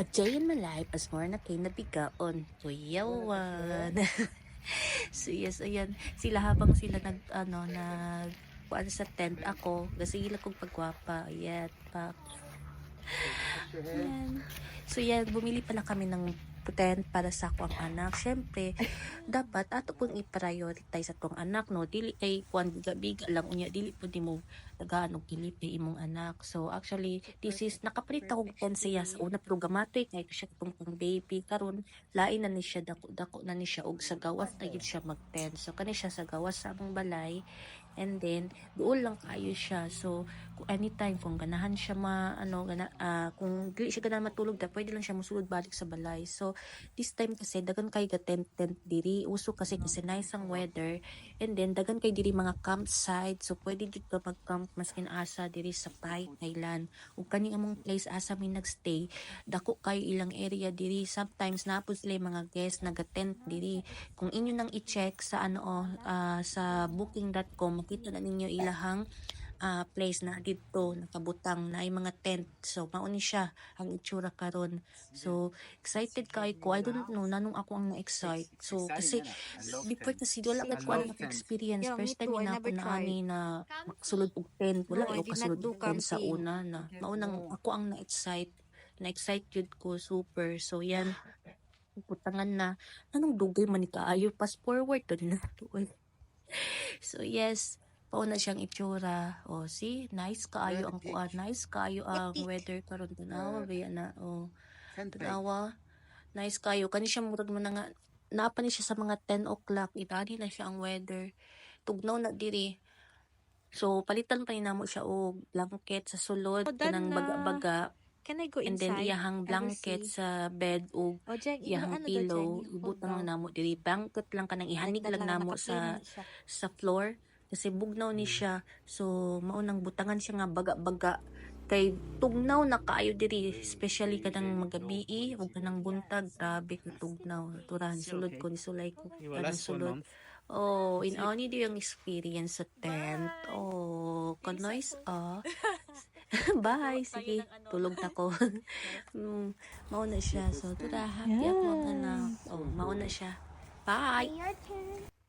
A day in my life as more na kay nabigaon. Kuyawan. so yes, ayan. Sila habang sila nag, ano, nag, kuan sa tent ako. Kasi sila kong pagwapa. Ayan, pa. Ayan. So yan, bumili pala kami ng tent para sa akong anak. Siyempre, dapat ato pong i-prioritize atong anak, no? Dili kay kuan biga-biga lang unya dili po di mo dagahan og kilipay imong anak. So actually, this is nakapalit ako siya sa una pero gamatoy kay siya tong pang baby karon lain na ni siya dako dako na ni siya og sa gawas na gid siya mag-tent. So kani siya sa gawas sa among balay and then duol lang kayo siya. So anytime kung ganahan siya ma ano gana ah, kung dili siya ganahan matulog da pwede lang siya musulod balik sa balay. So this time kasi dagan kay ga tent tent diri. Uso kasi kasi nice ang weather. And then dagan kay diri mga campsite. So pwede jud ka mag camp maskin asa diri sa Pai Thailand ug kani among place asa mi nagstay dako kay ilang area diri. Sometimes napod sila mga guest naga tent diri. Kung inyo nang i-check sa ano ah, sa booking.com makita na ninyo ilahang ah, place na dito nakabutang na ay mga tent. So mauni siya ang itsura karon so excited kay ko I don't know nanong ako ang na-excite. So kasi before kasi wala ka ko ang experience first time na ako na ani na makasulod og tent. Wala No, I ko did not kasulod og tent sa una na. Maunang ako ang na-excite. Na-excite yun ko super. So yan. Putangan na. Anong dugay man ni kaayo fast forward. To na. Tuon so yes pauna siyang itsura. O see nice kaayo ang kuan nice kaayo ang weather karon tanawa ba yan na o tanawa. Nice kayo kani siya murag man nga napa ni siya sa mga 10 o'clock. Itani na siya ang weather. Tugnaw na diri. So palitan pa ni namo siya og blanket sa sulod. Oh, kanang na. baga-baga Can I go and inside? then iyahang blanket sa bed og O, Jen, iyahang ano daw, pillow ibutang na namo diri. Blanket lang kanang ihanig lang namo sa sa floor kasi bugnaw ni siya. So maunang butangan siya nga baga-baga. Kay tugnaw na kaayo diri especially kanang magabi ug kanang buntag grabe ka tugnaw. Turahan sulod ko ni sulay ko. You will kanang last one sulod. month. oh in ni di yung experience sa tent oh kanois ah Bye. Sige. Tulog na ko. mm, mauna siya. So, tura. Happy ako ang anak. Oh, mauna siya. Bye. Your turn.